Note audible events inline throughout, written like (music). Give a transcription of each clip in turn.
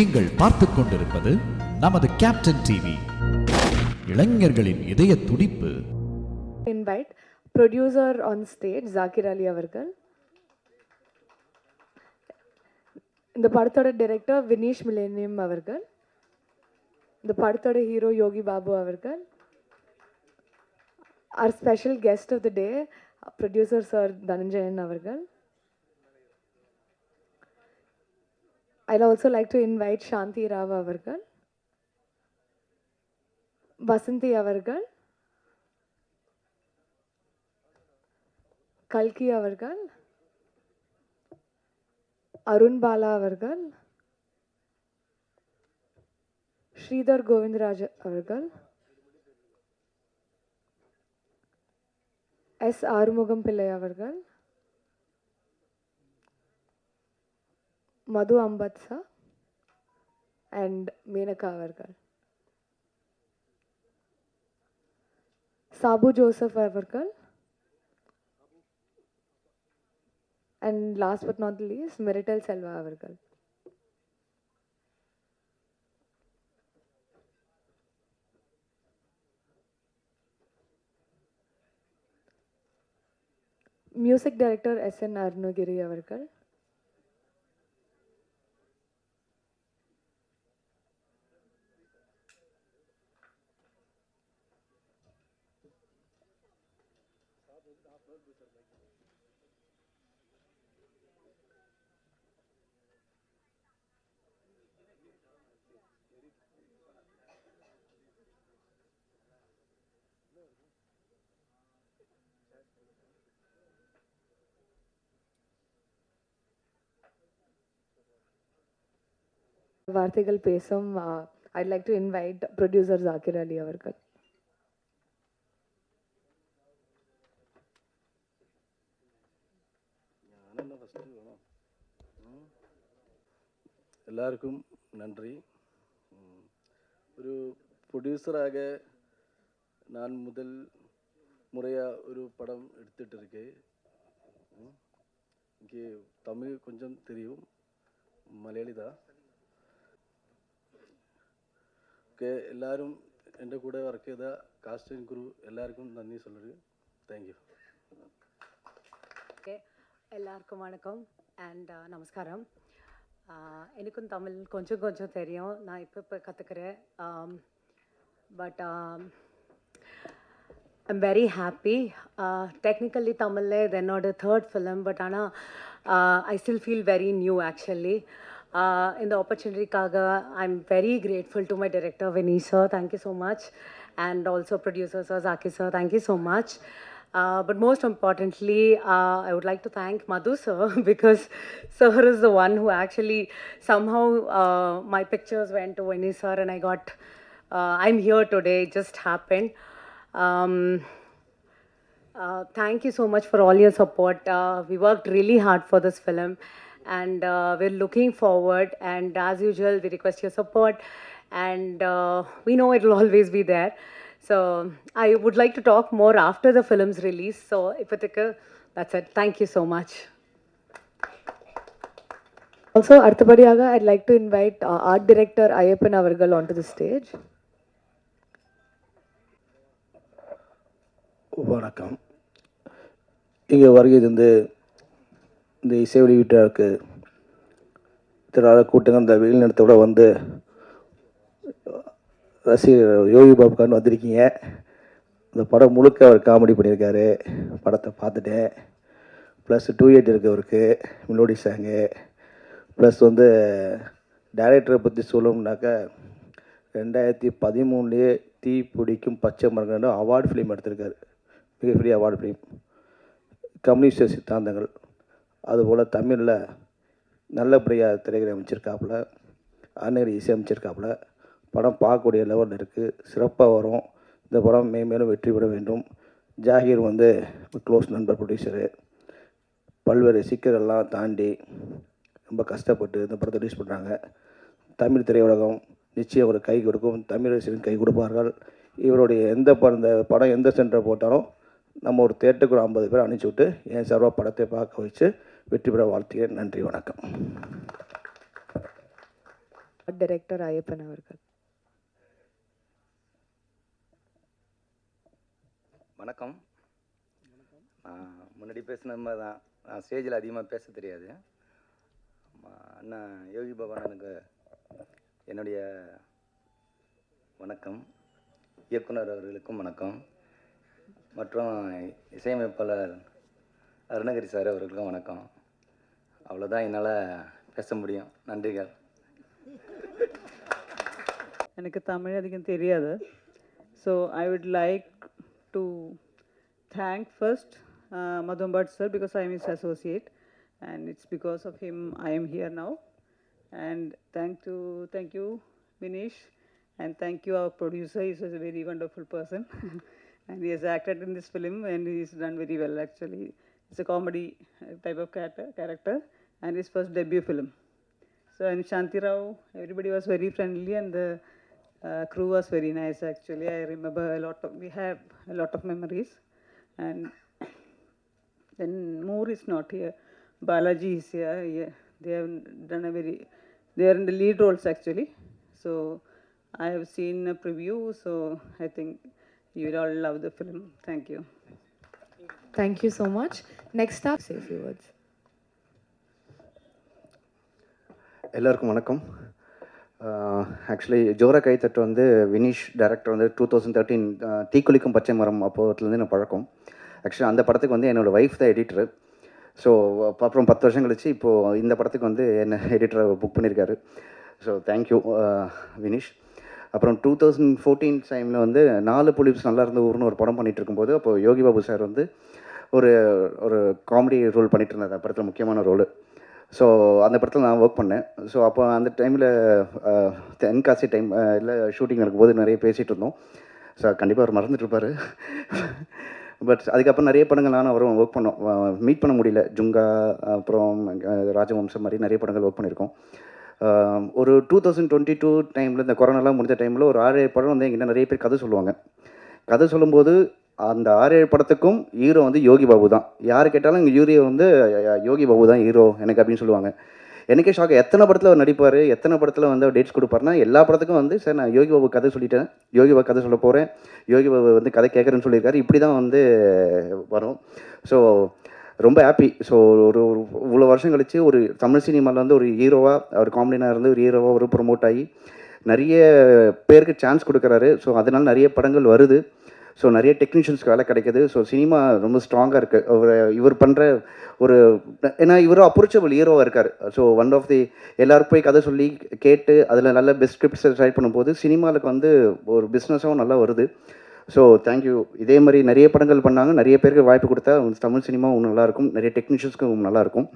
நீங்கள் பார்த்துக் கொண்டிருப்பது நமது கேப்டன் டிவி இளைஞர்களின் இதய துடிப்பு. Invite producer on stage Zakir Ali அவர்கள். இந்த படத்தோட டைரக்டர் வினீஷ் மிலேனியம் அவர்கள். இந்த படத்தோட ஹீரோ யோகி பாபு அவர்கள். Our special guest of the day producer sir Dhananjayan அவர்கள். I'd also like to invite சாந்தி ராவ் அவர்கள் வசந்தி அவர்கள் கல்கி அவர்கள் அருண்பாலா அவர்கள் ஸ்ரீதர் கோவிந்தராஜ் அவர்கள் எஸ் ஆறுமுகம் பிள்ளை அவர்கள் மது அம்பத்சா அண்ட் மேனகா அவர்கள் சாபு ஜோசப் அவர்கள் and last but not least marital Selva அவர்கள் music director S N Arunagiri அவர்கள் வார்த்தைகள் பேசும் I like to invite producer Zakir Ali அவர்கள் എല്ലാവർക്കും നന്ദി ഉം. ഒരു പ്രൊഡ്യൂസറാക நான் முதல் முறையாக ஒரு படம் எடுத்துட்டு இருக்கேன் ம். இங்கே தமிழ் கொஞ்சம் தெரியும் மலையாளி தான் ஓகே எல்லாரும் എൻ്റെ കൂടെ വർക്ക് ചെയ്ത കാസ്റ്റ് ആൻഡ് ക്രൂ എല്ലാവർക്കും നന്ദി சொல்லுது தேங்க்யூ ஓகே எல்லாருக்கும் வணக்கம் அண்ட் நமஸ்காரம் ஆஹ் எனக்கும் தமிழ் கொஞ்சம் கொஞ்சம் தெரியும் நான் இப்போ இப்போ கற்றுக்கிறேன் but I'm very happy technically தமிழில் இது என்னோட தேர்ட் ஃபிலிம் பட் ஆனால் I still feel very new actually Uh, in the opportunity, Kaga, I'm very grateful to my director, Vinny sir. Thank you so much. And also producer, sir, Zaki sir. Thank you so much. Uh, but most importantly, uh, I would like to thank Madhu sir (laughs) because sir is the one who actually somehow uh, my pictures went to Vinny sir and I got, uh, I'm here today. It just happened. Um, uh, thank you so much for all your support. Uh, we worked really hard for this film. And uh, we're looking forward. And as usual, we request your support and uh, we know it will always be there. So I would like to talk more after the film's release. So, Ipathika, that's it. Thank you so much. Also அடுத்தபடியாக I'd like to invite art director Ayyappan அவர்கள் on to the stage வணக்கம் இங்கே வருகை வந்து இந்த இசை வெளியீட்டாருக்கு திராள கூட்டங்கள் இந்த வெயில் நேரத்தோட வந்து ரசிகர் யோகி பாபுக்கான்னு வந்திருக்கீங்க. இந்த படம் முழுக்க அவர் காமெடி பண்ணியிருக்காரு. படத்தை பார்த்துட்டேன் ப்ளஸ் டூ எயிட் இருக்கு அவருக்கு மெலோடி சாங்கு ப்ளஸ் வந்து டைரக்டரை பற்றி சொல்லணும்னாக்கா ரெண்டாயிரத்தி பதிமூணுலேயே தீ பிடிக்கும் பச்சை மரங்கன்னு அவார்டு ஃபிலிம் எடுத்திருக்காரு. மிகப்பெரிய அவார்டு ஃபிலிம் கம்யூனிஸ்ட சித்தாந்தங்கள். அதுபோல் தமிழில் நல்லபடியாக திரைக்கதை அமைச்சிருக்காப்புல அன்னையர் இசை அமைச்சிருக்காப்புல. படம் பார்க்கக்கூடிய லெவலில் இருக்குது சிறப்பாக வரும். இந்த படம் மேன்மேலும் வெற்றி பெற வேண்டும். ஜாகிர் வந்து க்ளோஸ் நண்பர் ப்ரொடியூசரு பல்வேறு சிக்கலெல்லாம் தாண்டி ரொம்ப கஷ்டப்பட்டு இந்த படத்தை ரிலீஸ் பண்ணுறாங்க தமிழ் திரையுலகம் நிச்சயம் ஒரு கை கொடுக்கும். தமிழ் ரசிகர்கள் கை கொடுப்பார்கள். இவருடைய எந்த படம் இந்த படம் எந்த சென்டர் போட்டாலும் நம்ம ஒரு தேட்டருக்கு ஒரு ஐம்பது பேர் அனுப்பிச்சி விட்டு என் சார்பாக படத்தை பார்க்க வச்சு வெற்றி பெற வாழ்த்துகிறேன். நன்றி வணக்கம். டைரக்டர் ஐயப்பன் அவர்கள். வணக்கம். நான் முன்னாடி பேசின மாதிரி தான். நான் ஸ்டேஜில் அதிகமாக பேச தெரியாது. ஆமா, அண்ணன் யோகி பாபா எனக்கு என்னுடைய வணக்கம். இயக்குனர் அவர்களுக்கும் வணக்கம். மற்றும் இசையமைப்பாளர் அருணகிரி சார் அவர்களுக்கும் வணக்கம். அவ்வளோதான் என்னால் பேச முடியும். நன்றிகள். எனக்கு தமிழ் அதிகம் தெரியாது. So I would like to thank first Madhampatty sir because I am is associate and it's because of him I am here now and thank to thank you Vineesh and thank you our producer. Is a very wonderful person (laughs) and he has acted in this film and he's done very well actually. It's a comedy uh, type of character, character and his first debut film so and Shanti Rao, everybody was very friendly and the uh, crew was very nice actually. I remember a lot of, we have a lot of memories. And (coughs) then Moore is not here. Balaji is here. Yeah, they have done a very, they are in the lead roles actually. So I have seen a preview, so I think you will all love the film. Thank you. Thank you so much. Next up, say a few words. எல்லாருக்கும் வணக்கம். Actually ஜோரா கைத்தட்டு வந்து Vinish director வந்து two thousand thirteen Theekkulikkum Pachai Maram அப்போதுலேருந்து நான் பழக்கம். Actually அந்த படத்துக்கு வந்து என்னோடய ஒய்ஃப் தான் எடிட்டரு ஸோ அப்புறம் பத்து வருஷம் கழிச்சு இப்போது இந்த படத்துக்கு வந்து என்ன எடிட்டரை புக் பண்ணியிருக்காரு. So thank you Vinish. அப்புறம் டூ தௌசண்ட் ஃபோர்டீன் டைமில் வந்து நாலு புலிப்ஸ் நல்லா இருந்த ஊர்னு ஒரு படம் பண்ணிகிட்டு இருக்கும்போது அப்போ யோகி பாபு சார் வந்து ஒரு ஒரு காமெடி ரோல் பண்ணிகிட்டு இருந்தார் அந்த படத்தில் முக்கியமான ரோல் ஸோ அந்த படத்தில் நான் ஒர்க் பண்ணேன். ஸோ அப்போ அந்த டைமில் தென்காசி டைம் இல்லை ஷூட்டிங் நடக்கும்போது நிறைய பேசிகிட்டு இருந்தோம். ஸோ கண்டிப்பாக அவர் மறந்துட்டு இருப்பார். பட் அதுக்கப்புறம் நிறைய படங்கள் நானும் அவரும் ஒர்க் பண்ணோம். மீட் பண்ண முடியல. ஜுங்கா அப்புறம் ராஜவம்சம் மாதிரி நிறைய படங்கள் ஒர்க் பண்ணியிருக்கோம். ஒரு டூ தௌசண்ட் டுவெண்ட்டி டூ டைமில் இந்த கொரோனாலாம் முடிஞ்ச டைமில் ஒரு ஆறு ஏழு படம் வந்து எங்கிட்ட நிறைய பேர் கதை சொல்லுவாங்க. கதை சொல்லும்போது அந்த ஆறு ஏழு படத்துக்கும் ஹீரோ வந்து யோகி பாபு தான். யார் கேட்டாலும் இங்கே யூரியோ வந்து யோகி பாபு தான் ஹீரோ எனக்கு அப்படின்னு சொல்லுவாங்க. எனக்கே ஷாக் எத்தனை படத்தில் அவர் நடிப்பார்? எத்தனை படத்தில் வந்து அவர் டேட்ஸ் கொடுப்பாருன்னா எல்லா படத்துக்கும் வந்து சார் நான் யோகி பாபு கதை சொல்லிட்டேன். யோகி பாபு கதை சொல்ல போகிறேன் யோகி பாபு வந்து கதை கேட்குறேன்னு சொல்லியிருக்காரு. இப்படி தான் வந்து வரும். ஸோ ரொம்ப ஹாப்பி ஸோ ஒரு ஒரு இவ்வளோ வருஷம் கழிச்சு ஒரு தமிழ் சினிமாவில் வந்து ஒரு ஹீரோவாக அவர் காமெடினாக இருந்து ஒரு ஹீரோவாக ஒரு ப்ரொமோட் ஆகி நிறைய பேருக்கு சான்ஸ் கொடுக்குறாரு. ஸோ அதனால் நிறைய படங்கள் வருது. ஸோ நிறைய டெக்னீஷியன்ஸ்க்கு வேலை கிடைக்குது. ஸோ சினிமா ரொம்ப ஸ்ட்ராங்காக இருக்குது அவர் இவர் பண்ணுற ஒரு ஏன்னா இவரும் அப்ரோச்சபிள் ஹீரோவாக இருக்கார். ஸோ ஒன் ஆஃப் தி எல்லாருக்கும் போய் கதை சொல்லி கேட்டு அதில் நல்ல பெஸ்ட் ஸ்கிரிப்ட்ஸை ட்ரை பண்ணும்போது சினிமாவுக்கு வந்து ஒரு பிஸ்னஸாகவும் நல்லா வருது. ஸோ தேங்க்யூ இதே மாதிரி நிறைய படங்கள் பண்ணாங்க. நிறைய பேருக்கு வாய்ப்பு கொடுத்தா தமிழ் சினிமாவும் நல்லாயிருக்கும் நிறைய டெக்னீஷியன்ஸ்க்கும் நல்லாயிருக்கும்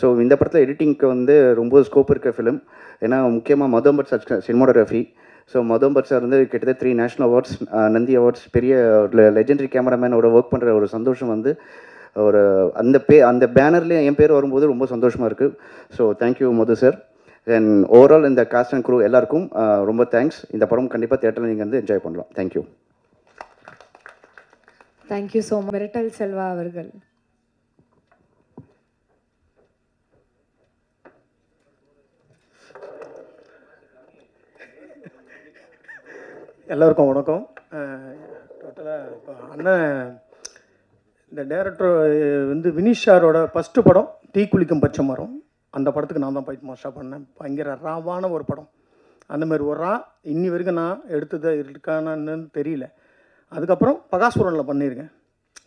ஸோ இந்த படத்தில் எடிட்டிங்க்கு வந்து ரொம்ப ஸ்கோப் இருக்க ஃபிலிம் ஏன்னா முக்கியமாக Madhampatty sir cinematography. So Madhampatty sir வந்து கிட்டத்தட்ட three national awards Nandi awards பெரிய லெஜெண்டரி கேமராமேனோட ஒர்க் பண்ணுற ஒரு சந்தோஷம் வந்து ஒரு அந்த பே அந்த பேனர்லேயே என் பேர் வரும்போது ரொம்ப சந்தோஷமாக இருக்குது so thank you Madhu sir and overall இந்த காஸ்ட் அண்ட் குரூ எல்லாருக்கும் ரொம்ப தேங்க்ஸ் இந்த படம் கண்டிப்பாக தேட்டரில் நீங்கள் வந்து என்ஜாய் பண்ணலாம். தேங்க்யூ தேங்க்யூ ஸோ மச் மிரட்டல் செல்வா அவர்கள். எல்லோருக்கும் வணக்கம். டோட்டலாக இப்போ அண்ணன் இந்த டேரக்டர் வந்து வினிஷ் சாரோட ஃபஸ்ட்டு படம் தீ குளிக்கும் பச்சை மரம். அந்த படத்துக்கு நான் தான் ஃபைட் மோஸ்டாக பண்ணேன். பயங்கர ராவான ஒரு படம். அந்த மாதிரி ஒரு ரா இன்னி வரைக்கும் நான் எடுத்தது இருக்கானான்னு தெரியல. அதுக்கப்புறம் பகாசுரனில் பண்ணியிருக்கேன்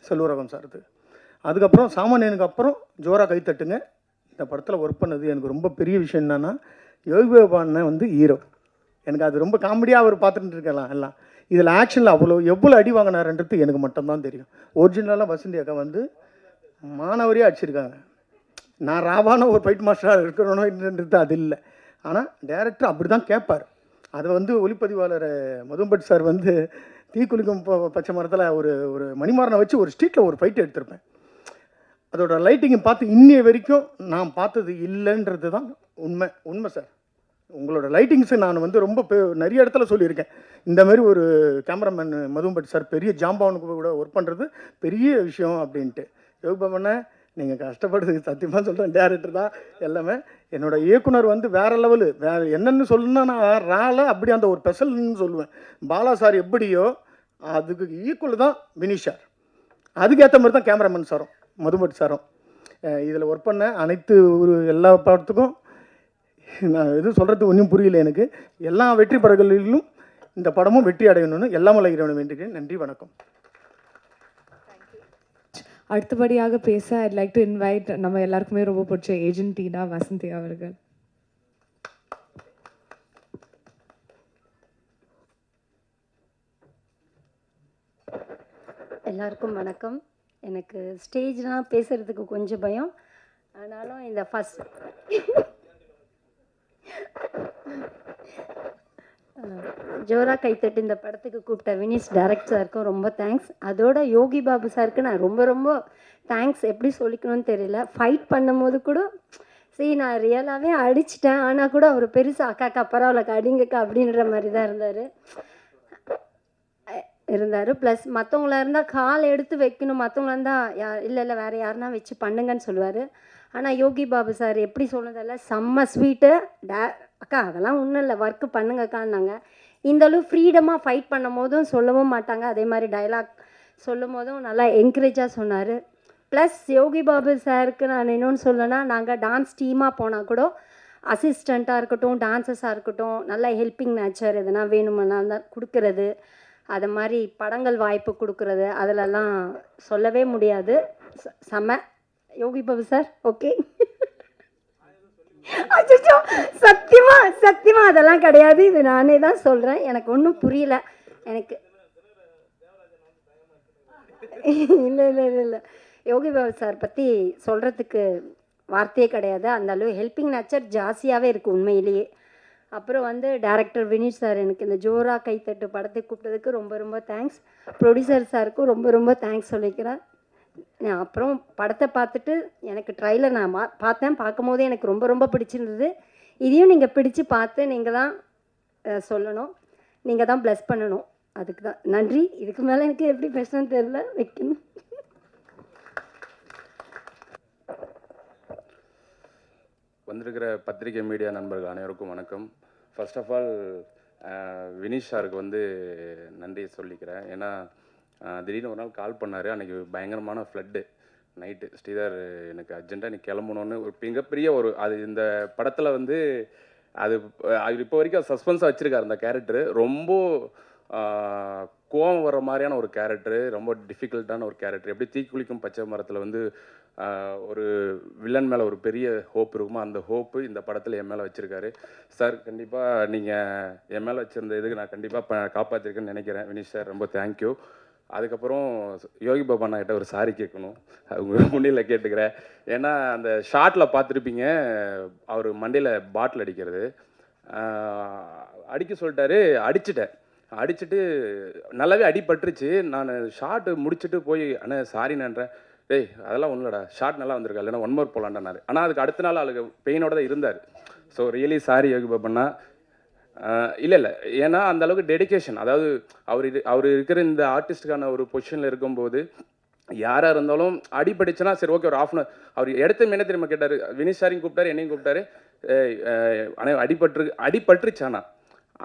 செல்வரகம் சார்து அதுக்கப்புறம் சாமானியனுக்கு அப்புறம் ஜோரா கைத்தட்டுங்க இந்த படத்தில் ஒர்க் பண்ணது எனக்கு ரொம்ப பெரிய விஷயம் என்னென்னா யோகி வந்து ஹீரோ எனக்கு அது ரொம்ப காமெடியாக அவர் பார்த்துட்டு இருக்கலாம் எல்லாம். இதில் ஆக்ஷனில் அவ்வளோ எவ்வளோ அடி வாங்கினாருன்றது எனக்கு மட்டும்தான் தெரியும். ஒரிஜினலாக வசந்தி அக்கா வந்து மாணவரே அடிச்சிருக்காங்க. நான் ராவான ஒரு ஃபைட் மாஸ்டராக இருக்கிறோன்றது அது இல்லை. ஆனால் டேரக்டர் அப்படி தான் கேட்பார் அதை வந்து ஒளிப்பதிவாளர் மதும்பட் சார் வந்து தீக்குளிக்கும் பச்சை மரத்தில் ஒரு ஒரு மணிமாறனை வச்சு ஒரு ஸ்ட்ரீட்டில் ஒரு ஃபைட் எடுத்திருப்பேன். அதோட லைட்டிங்கை பார்த்து இன்னைய வரைக்கும் நான் பார்த்தது இல்லைன்றது தான் உண்மை உண்மை சார். உங்களோட லைட்டிங்ஸை நான் வந்து ரொம்ப பெ- நிறைய இடத்துல சொல்லியிருக்கேன். இந்த மாதிரி ஒரு கேமராமேன் மதும்பட் சார் பெரிய ஜாம்பவனுக்கு கூட ஒர்க் பண்ணுறது பெரிய விஷயம் அப்படின்ட்டு. யோகபவனை நீங்கள் கஷ்டப்படுறது சத்தியமாக சொல்கிறேன் டேரக்டர் தான் எல்லாமே. என்னோட இயக்குனர் வந்து வேற லெவலு. வேற என்னன்னு சொல்லணும்னா நான் ரால அப்படி அந்த ஒரு பெசல்னு சொல்லுவேன். பாலா சார் எப்படியோ அதுக்கு ஈக்குவல் தான் வினிஷார் அதுக்கேற்ற மாதிரி தான் கேமராமேன் சாரும் மதுமட் சாரும். இதில் ஒர்க் பண்ண அனைத்து ஒரு எல்லா படத்துக்கும் நான் எதுவும் சொல்கிறது ஒன்றும் புரியல எனக்கு. எல்லா வெற்றி படங்களிலும் இந்த படமும் வெற்றி அடையணும்னு எல்லாம் இறைவனும் வேண்டுகிறேன். நன்றி வணக்கம். அடுத்தபடியாக பேச ஐட் லைக் டு இன்வைட் நம்ம எல்லாருக்குமே ரொம்ப பிடிச்ச ஏஜென்ட் டீனா வசந்தி அவர்கள். எல்லாருக்கும் வணக்கம். எனக்கு ஸ்டேஜ்னால் பேசுகிறதுக்கு கொஞ்சம் பயம். ஆனாலும் இந்த ஃபஸ்ட் ஜோரா கைத்தட்டு இந்த படத்துக்கு கூப்பிட்ட வினிஷ் டேரக்ட் சாருக்கும் ரொம்ப தேங்க்ஸ் அதோட யோகி பாபு சாருக்கு நான் ரொம்ப ரொம்ப தேங்க்ஸ் எப்படி சொல்லிக்கணும்னு தெரியல. ஃபைட் பண்ணும்போது கூட சரி நான் ரியலாகவே அடிச்சிட்டேன். ஆனால் கூட அவர் பெருசாக அக்காக்கா பரவாயில்லக்கா அடிங்கக்கா அப்படின்ற மாதிரி தான் இருந்தார். இருந்தார். ப்ளஸ் மற்றவங்களா இருந்தால் கால் எடுத்து வைக்கணும். மற்றவங்களா இருந்தால் யா இல்லை இல்லை வேறு யாருனா வச்சு பண்ணுங்கன்னு சொல்லுவார். ஆனால் யோகி பாபு சார் எப்படி சொன்னதெல்லாம் செம்ம ஸ்வீட்டு டே அக்கா அதெல்லாம் ஒன்றும் இல்லை. ஒர்க்கு பண்ணுங்கக்கான்னாங்க இந்த அளவு ஃப்ரீடமாக ஃபைட் பண்ணும் போதும் சொல்லவும் மாட்டாங்க. அதே மாதிரி டைலாக் சொல்லும் போதும் நல்லா என்கரேஜாக சொன்னார். ப்ளஸ் யோகி பாபு சாருக்கு நான் இன்னொன்று சொல்லணும்னா நாங்கள் டான்ஸ் டீமாக போனால் கூட அசிஸ்டண்ட்டாக இருக்கட்டும் டான்சஸாக இருக்கட்டும் நல்ல ஹெல்ப்பிங் நேச்சர் எதனா வேணுமென்னா தான் கொடுக்கறது. அது மாதிரி படங்கள் வாய்ப்பு கொடுக்கறது. அதிலெல்லாம் சொல்லவே முடியாது. ச- செம்ம யோகி பாபு சார் ஓகே அச்சோ சத்தியமா சத்தியமா அதெல்லாம் கிடையாது. இது நானே தான் சொல்கிறேன் எனக்கு ஒன்றும் புரியல. எனக்கு இல்லை இல்லை இல்லை இல்லை. யோகி பாபு சார் பற்றி சொல்கிறதுக்கு வார்த்தையே கிடையாது. அந்த அளவு ஹெல்பிங் நேச்சர் ஜாஸ்தியாகவே இருக்குது உண்மையிலேயே. அப்புறம் வந்து டேரக்டர் வினீத் சார் எனக்கு இந்த ஜோரா கைத்தட்டு படத்தை கூப்பிட்டதுக்கு ரொம்ப ரொம்ப தேங்க்ஸ் ப்ரொடியூசர் சாருக்கும் ரொம்ப ரொம்ப தேங்க்ஸ் சொல்லிக்கிறேன் அப்புறம் படத்தை பார்த்துட்டு எனக்கு ட்ரைலர் நான் மா- பார்த்தேன். பார்க்கும்போதே எனக்கு ரொம்ப ரொம்ப பிடிச்சிருந்தது. இதையும் நீங்கள் பிடிச்சு பார்த்து நீங்கள் தான் சொல்லணும். நீங்கள் தான் ப்ளஸ் பண்ணணும். அதுக்கு தான். நன்றி. இதுக்கு மேலே எனக்கு எப்படி பேசணும்னு தெரியல. வைக்கணும். வந்திருக்கிற பத்திரிகை மீடியா நண்பர்கள் அனைவருக்கும் வணக்கம். ஃபர்ஸ்ட் ஆஃப் ஆல் வினிஷ் சாருக்கு வந்து நன்றி சொல்லிக்கிறேன். ஏன்னா திடீர்னு ஒரு நாள் கால் பண்ணார். அன்றைக்கி பயங்கரமான ஃப்ளட்டு நைட்டு ஸ்ரீதர் எனக்கு அர்ஜென்ட்டாக நீ கிளம்பணுன்னு ஒரு மிகப்பெரிய ஒரு அது இந்த படத்தில் வந்து அது இப்போ வரைக்கும் சஸ்பென்ஸாக வச்சுருக்காரு அந்த கேரக்டரு ரொம்ப கோவம் வர மாதிரியான ஒரு கேரக்டரு ரொம்ப டிஃபிகல்ட்டான ஒரு கேரக்டர் எப்படி தீக்குளிக்கும் பச்சை மரத்தில் வந்து ஒரு வில்லன் மேலே ஒரு பெரிய ஹோப் இருக்குமோ அந்த ஹோப்பு இந்த படத்தில் என் மேலே வச்சுருக்காரு. சார் கண்டிப்பாக நீங்கள் என் மேலே வச்சுருந்த இதுக்கு நான் கண்டிப்பாக காப்பாற்றிருக்கேன்னு நினைக்கிறேன். வினிஷ் சார் ரொம்ப தேங்க்யூ அதுக்கப்புறம் யோகி பாபா கிட்ட ஒரு சாரி கேட்கணும். அவங்க முன்னில் கேட்டுக்கிறேன் ஏன்னா அந்த ஷார்ட்டில் பார்த்துருப்பீங்க அவர் மண்டையில் பாட்டில் அடிக்கிறது. அடிக்க சொல்லிட்டாரு அடிச்சிட்டேன். அடிச்சுட்டு நல்லாவே அடிபட்டுருச்சு. நான் ஷார்ட் முடிச்சுட்டு போய் அண்ணா சாரின்றேன் டேய் அதெல்லாம் ஒன்றும்லடா ஷார்ட் நல்லா வந்திருக்கா. இல்லைன்னா ஒன் மோர் போலான்டானாரு ஆனால் அதுக்கு அடுத்த நாள் ஆளுக்கு பெயினோட தான் இருந்தார். So really sorry Yogi Babanna இல்லை இல்லை. ஏன்னா அந்த அளவுக்கு டெடிகேஷன் அதாவது அவர் இது அவர் இருக்கிற இந்த ஆர்டிஸ்டுக்கான ஒரு பொசிஷனில் இருக்கும்போது யாராக இருந்தாலும் அடிபடிச்சுன்னா சரி ஓகே ஒரு ஆஃப் அன் அவர் எடுத்த மீனே திரும்ப கேட்டார் வினிஷ் சாரையும் கூப்பிட்டாரு என்னையும் கூப்பிட்டாரு. ஏய், அடிபட்டு அடிபட்டுருச்சானா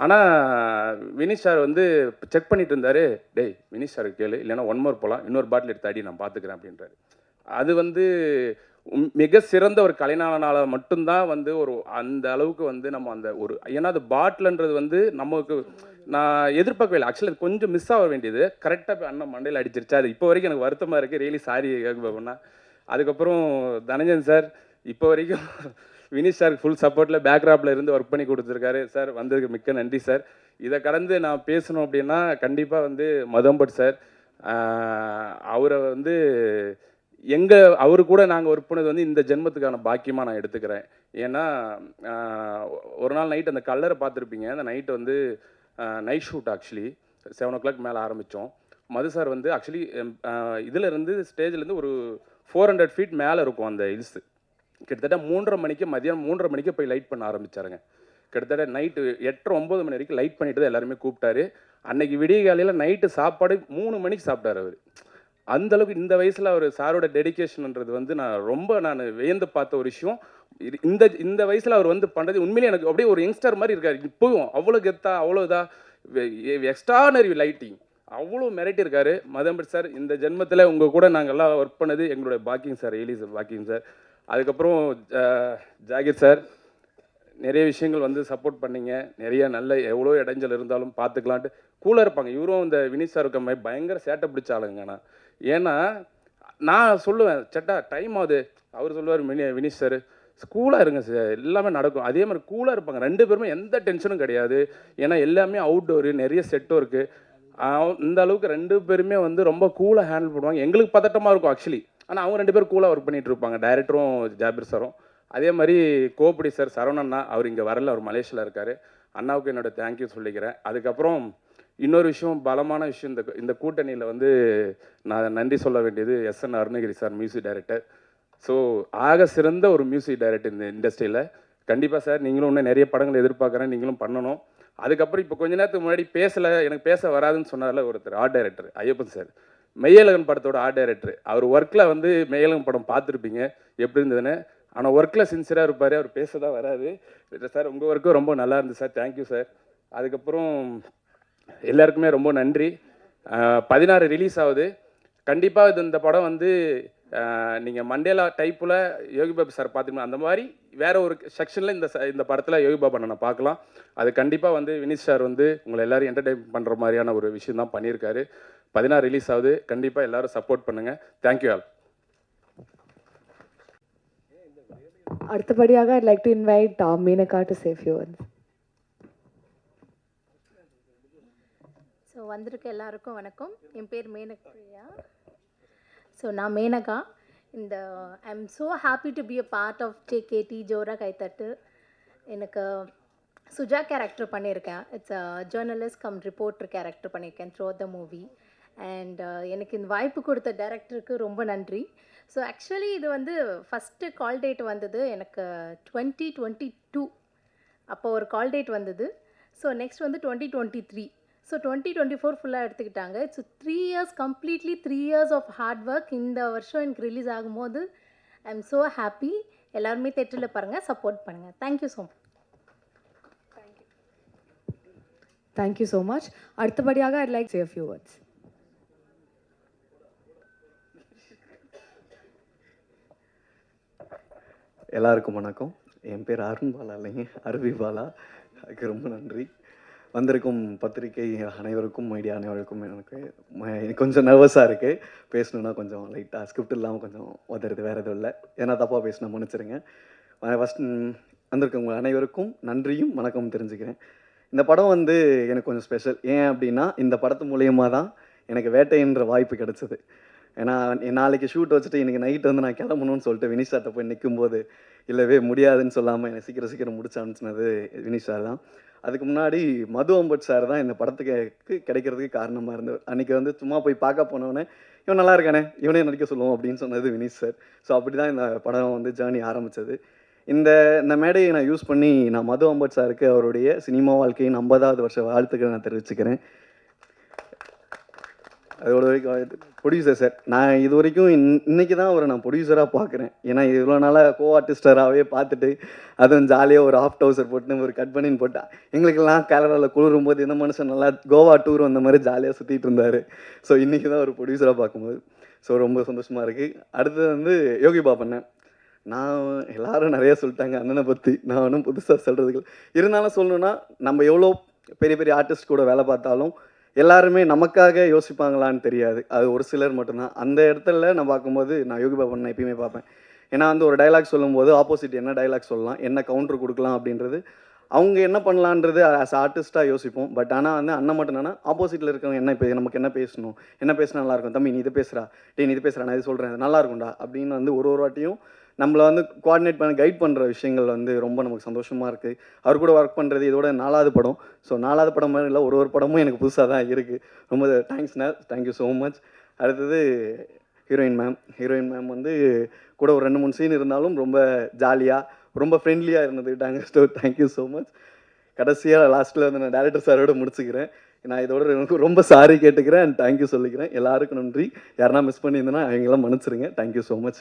ஆனால் வினிஷ் சார் வந்து செக் பண்ணிட்டு இருந்தாரு டேய் வினிஷ் சார் கேளு இல்லைன்னா ஒன் மோர் போகலாம் இன்னொரு பாட்டில் எடுத்து அடி நான் பார்த்துக்கிறேன் அப்படின்றாரு. அது வந்து மிக சிறந்த ஒரு கலைஞனால மட்டும்தான் வந்து ஒரு அந்த அளவுக்கு வந்து நம்ம அந்த ஒரு ஏன்னா அது பாட்டில்ன்றது வந்து நமக்கு நான் எதிர்பார்க்கவே இல்லை. ஆக்சுவலி அது கொஞ்சம் மிஸ் ஆக வேண்டியது. கரெக்டாக அண்ணன் மண்டையில் அடிச்சிருச்சு? அது இப்போ வரைக்கும் எனக்கு வருத்தமாக இருக்குது ரியலி சாரி பாபுண்ணா அதுக்கப்புறம் தனஞ்சன் சார் இப்போ வரைக்கும் வினிஷ் சார் ஃபுல் சப்போர்ட்டில் பேக்ராப்பில் இருந்து ஒர்க் பண்ணி கொடுத்துருக்காரு. சார் வந்ததுக்கு மிக்க நன்றி சார் இதை கடந்து நான் பேசணும் அப்படின்னா கண்டிப்பாக வந்து மதம்பட் சார் அவரை வந்து எங்கள் அவரு கூட நாங்கள் ஒர்க் பண்ணது வந்து இந்த ஜென்மத்துக்கான பாக்கியமாக நான் எடுத்துக்கிறேன். ஏன்னா ஒரு நாள் நைட் அந்த கல்லரை பார்த்துருப்பீங்க. அந்த நைட் வந்து night shoot actually seven o'clock மேலே ஆரம்பித்தோம் மது சார் வந்து ஆக்சுவலி இதிலேருந்து ஸ்டேஜ்லேருந்து ஒரு ஃபோர் ஹண்ட்ரட் ஃபீட் மேலே இருக்கும் அந்த ஹில்ஸ் கிட்டத்தட்ட மூன்றரை மணிக்கு மதியம் மூன்றரை மணிக்கு போய் லைட் பண்ண ஆரம்பிச்சாருங்க. கிட்டத்தட்ட நைட்டு எட்டரை ஒம்பது மணி வரைக்கும் லைட் பண்ணிட்டு தான் எல்லாருமே கூப்பிட்டாரு. அன்னைக்கு விடிய காலையில் நைட்டு சாப்பாடு மூணு மணிக்கு சாப்பிட்டாரு அவர். அந்த அளவுக்கு இந்த வயசில் அவர் சாரோட டெடிக்கேஷன்ன்றது வந்து நான் ரொம்ப நான் வியந்து பார்த்த ஒரு விஷயம். இது- இந்த இந்த வயசில் அவர் வந்து பண்ணுறது உண்மையிலே எனக்கு அப்படியே ஒரு யங்ஸ்டர் மாதிரி இருக்கார். இப்போவும் அவ்வளோ கெத்தா அவ்வளோ இதாக எக்ஸ்ட்ரானரி லைட்டிங் அவ்வளோ மிரட்டி இருக்காரு. மதம்பட் சார் இந்த ஜென்மத்தில் உங்கள் கூட நாங்கள் எல்லாம் ஒர்க் பண்ணது எங்களுடைய பாக்கிங் சார் எலி சார் பாக்கிங் சார். அதுக்கப்புறம் ஜாகிர் சார் நிறைய விஷயங்கள் வந்து சப்போர்ட் பண்ணீங்க. நிறைய நல்ல எவ்வளோ இடைஞ்சல் இருந்தாலும் பார்த்துக்கலான்ட்டு கூலாக இருப்பாங்க. இவரும் இந்த வினிஷ் சார் இருக்க மாதிரி பயங்கர சேட்டை பிடிச்ச ஆளுங்க நான் ஏன்னா நான் சொல்லுவேன் சட்டா டைம் ஆகுது. அவர் சொல்லுவார் மினி வினிஷ் சார் கூலாக இருங்க சார் எல்லாமே நடக்கும். அதே மாதிரி கூலாக இருப்பாங்க. ரெண்டு பேருமே எந்த டென்ஷனும் கிடையாது. ஏன்னா எல்லாமே அவுட்டோரு நிறைய செட்டும் இருக்குது இந்த அளவுக்கு ரெண்டு பேருமே வந்து ரொம்ப கூலாக ஹேண்டில் பண்ணுவாங்க. எங்களுக்கு பதட்டமாக இருக்கும் ஆக்சுவலி ஆனால் அவங்க ரெண்டு பேரும் கூலாக ஒர்க் பண்ணிகிட்டு இருப்பாங்க. டைரக்டரும் ஜாபிர் சாரும் அதே மாதிரி கோபடி சார் சரவணண்ணா அவர் இங்கே வரல அவர் மலேசியாவில் இருக்கார். அண்ணாவுக்கு என்னோட தேங்க்யூ சொல்லிக்கிறேன். அதுக்கப்புறம் இன்னொரு விஷயம் பலமான விஷயம் இந்த இந்த கூட்டணியில் வந்து நான் நன்றி சொல்ல வேண்டியது S N Arunagiri sir music director so ஆக சிறந்த ஒரு மியூசிக் டைரக்டர் இந்த இண்டஸ்ட்ரியில் கண்டிப்பாக சார் நீங்களும் இன்னும் நிறைய படங்கள் எதிர்பார்க்குறேன் நீங்களும் பண்ணணும். அதுக்கப்புறம் இப்போ கொஞ்ச நேரத்துக்கு முன்னாடி பேசலை எனக்கு பேச வராதுன்னு சொன்னார்ல ஒருத்தர் art director Ayyappan sir Meiyazhagan படத்தோட ஆர்ட் டைரக்டர் அவர் ஒர்க்கில் வந்து மெய்யழகன் படம் பார்த்துருப்பீங்க. எப்படி இருந்ததுன்னு? ஆனால் ஒர்க்கில் சின்சியராக இருப்பார் அவர் பேச தான் வராது சார் உங்கள் ஒர்க்கும் ரொம்ப நல்லா இருந்துச்சு சார் தேங்க்யூ சார் அதுக்கப்புறம் எல்லாருக்குமே ரொம்ப நன்றி. பதினாறு ரிலீஸ் ஆகுது. கண்டிப்பாக இது இந்த படம் வந்து நீங்கள் மண்டேலா டைப்பில் யோகி பாபு சார் பார்த்துக்கணும் அந்த மாதிரி வேற ஒரு செக்ஷனில் இந்த ச- இந்த படத்தில் யோகி பாபு நான் பார்க்கலாம். அது கண்டிப்பாக வந்து வினித் சார் வந்து உங்களை எல்லாரும் என்டர்டைன் பண்ணுற மாதிரியான ஒரு விஷயம் தான் பண்ணியிருக்காரு. பதினாறு ரிலீஸ் ஆகுது. கண்டிப்பாக எல்லாரும் சப்போர்ட் பண்ணுங்கள் தேங்க்யூ ஆல் அடுத்தபடியாக I like to invite Menaka to say few once so வந்திருக்க எல்லாருக்கும் வணக்கம். என் பேர் மேனகா. ஸோ நான் மேனகா. இந்த I am so happy to be a part of JKT ஜோரா கைத்தட்டு எனக்கு சுஜா கேரக்டர் பண்ணியிருக்கேன். It's a journalist cum reporter character பண்ணியிருக்கேன் த்ரூ த மூவி அண்ட் எனக்கு இந்த வாய்ப்பு கொடுத்த டேரக்டருக்கு ரொம்ப நன்றி. ஸோ ஆக்சுவலி இது வந்து ஃபஸ்ட்டு கால் டேட் வந்தது. எனக்கு டுவெண்ட்டி டுவெண்ட்டி டூ அப்போ ஒரு கால் டேட் வந்தது. ஸோ நெக்ஸ்ட் வந்து twenty twenty three so twenty twenty four ஃபுல்லாக எடுத்துக்கிட்டாங்க. It's three years completely three years of hard work இந்த வருஷம் எனக்கு ரிலீஸ் ஆகும்போது ஐ எம் ஸோ ஹாப்பி எல்லாருமே தேட்டரில் பாருங்கள் சப்போர்ட் பண்ணுங்கள் thank you so much thank you so much அடுத்தபடியாக I like say few words எல்லாருக்கும் வணக்கம். என் பேர் அருண் பாலா இல்லைங்க. அருவி பாலா. அதுக்கு ரொம்ப நன்றி. வந்திருக்கும் பத்திரிகை அனைவருக்கும் மீடியா அனைவருக்கும் எனக்கு எனக்கு கொஞ்சம் நர்வஸாக இருக்குது பேசணுன்னா கொஞ்சம் லைட்டாக ஸ்கிரிப்ட் இல்லாமல் கொஞ்சம் உதறது வேறு எதுவும் இல்லை. ஏன்னா தப்பாக பேசினா மன்னிச்சிருங்க. ஃபஸ்ட் வந்திருக்கவங்க அனைவருக்கும் நன்றியும் வணக்கம் தெரிஞ்சுக்கிறேன். இந்த படம் வந்து எனக்கு கொஞ்சம் ஸ்பெஷல் ஏன் அப்படின்னா இந்த படத்து மூலியமாக தான் எனக்கு வேட்டைன்ற வாய்ப்பு கிடச்சிது. ஏன்னா நாளைக்கு ஷூட் வச்சுட்டு இன்றைக்கி நைட் வந்து நான் கிளம்பணும்னு சொல்லிட்டு வினிஷ் சார்ட்ட போய் நிற்கும்போது இல்லவே முடியாதுன்னு சொல்லாமல் என்னை சீக்கிரம் சீக்கிரம் முடிச்சு அனுப்பிச்சினது வினிஷ் சார் தான். அதுக்கு முன்னாடி மது அம்பட் சார் தான் இந்த படத்துக்கு கிடைக்கிறதுக்கு காரணமாக இருந்தவர். அன்றைக்கி வந்து சும்மா போய் பார்க்க போனோடனே இவன் நல்லா இருக்கானே இவனே நடிக்க சொல்லுவோம் அப்படின்னு சொன்னது வினிஷ் சார் ஸோ அப்படி தான் இந்த படம் வந்து ஜேர்னி ஆரம்பித்தது இந்த இந்த மேடையை நான் யூஸ் பண்ணி நான் மது அம்பட் சாருக்கு அவருடைய சினிமா வாழ்க்கையின் ஐம்பதாவது வருஷ வாழ்த்துக்களை நான் தெரிவிச்சுக்கிறேன். அதோட வரைக்கும் ப்ரொடியூசர் சார் நான் இது வரைக்கும் இன் இன்னைக்கு தான் அவரை நான் ப்ரொடியூசராக பார்க்குறேன் ஏன்னா இவ்வளோ நாளாக கோ ஆர்டிஸ்டராகவே பார்த்துட்டு அதுவும் ஜாலியாக ஒரு ஆஃப் டவுசர் போட்டு ஒரு கட் பண்ணின்னு போட்டான் எங்களுக்கெல்லாம் கேரளாவில் குளிரும் போது இந்த மனுஷன் நல்லா கோவா டூர் வந்த மாதிரி ஜாலியாக சுற்றிட்டு இருந்தார். ஸோ இன்றைக்கி தான் ஒரு ப்ரொடியூசராக பார்க்கும்போது ஸோ ரொம்ப சந்தோஷமாக இருக்குது அடுத்தது வந்து யோகி பாப்பண்ணன் நான் எல்லாரும் நிறையா சொல்லிட்டாங்க அண்ணனை பற்றி நான் ஒன்றும் புதுசாக சொல்கிறதுக்கு இருந்தாலும் சொல்லணுன்னா நம்ம எவ்வளோ பெரிய பெரிய ஆர்டிஸ்ட் கூட வேலை பார்த்தாலும் எல்லாருமே நமக்காக யோசிப்பாங்களான்னு தெரியாது. அது ஒரு சிலர் மட்டும்தான். அந்த இடத்துல நான் பார்க்கும்போது நான் யோகி பாபன் நான் எப்பயுமே பார்ப்பேன். ஏன்னா வந்து ஒரு டைலாக் சொல்லும்போது ஆப்போசிட் என்ன டைலாக் சொல்லலாம் என்ன கவுண்டர் கொடுக்கலாம் அப்படின்றது அவங்க என்ன பண்ணலான்றது ஆஸ் ஆர்டிஸ்ட்டாக யோசிப்போம். பட் ஆனால் வந்து அண்ணன் மட்டும் என்னன்னா ஆப்போசிட்டில் இருக்கவங்க என்ன இப்போ நமக்கு என்ன பேசணும் என்ன பேசினா நல்லாயிருக்கும் தம்பி நீ இது பேசுகிறா டே நீ இது பேசுகிறா நான் இது சொல்கிறேன் இது நல்லா இருக்கும்டா அப்படின்னு வந்து ஒரு ஒரு வாட்டியும் நம்மளை வந்து கோஆர்டினேட் பண்ண கைட் பண்ணுற விஷயங்கள் வந்து ரொம்ப நமக்கு சந்தோஷமாக இருக்குது அவர் கூட ஒர்க் பண்ணுறது இதோட நாலாவது படம். ஸோ நாலாவது படம் மாதிரி இல்லை ஒரு ஒரு படமும் எனக்கு புதுசாக தான் இருக்குது ரொம்ப தேங்க்ஸ்ண்ணா தேங்க்யூ ஸோ மச் அடுத்தது ஹீரோயின் மேம் ஹீரோயின் மேம் வந்து கூட ஒரு ரெண்டு மூணு சீன் இருந்தாலும் ரொம்ப ஜாலியாக ரொம்ப ஃப்ரெண்ட்லியாக இருந்தது. இருந்துக்கிட்டாங்க ஸ்டோ தேங்க்யூ ஸோ மச் கடைசியாக லாஸ்ட்டில் வந்து நான் டேரக்டர் சாரோட முடிச்சுக்கிறேன். நான் இதோட எனக்கு ரொம்ப சாரி கேட்டுக்கிறேன். அண்ட் தேங்க்யூ சொல்லிக்கிறேன். எல்லாருக்கும் நன்றி. யாருன்னா மிஸ் பண்ணியிருந்தேன்னா அவங்களாம் மன்னிச்சிருங்க. Thank you so much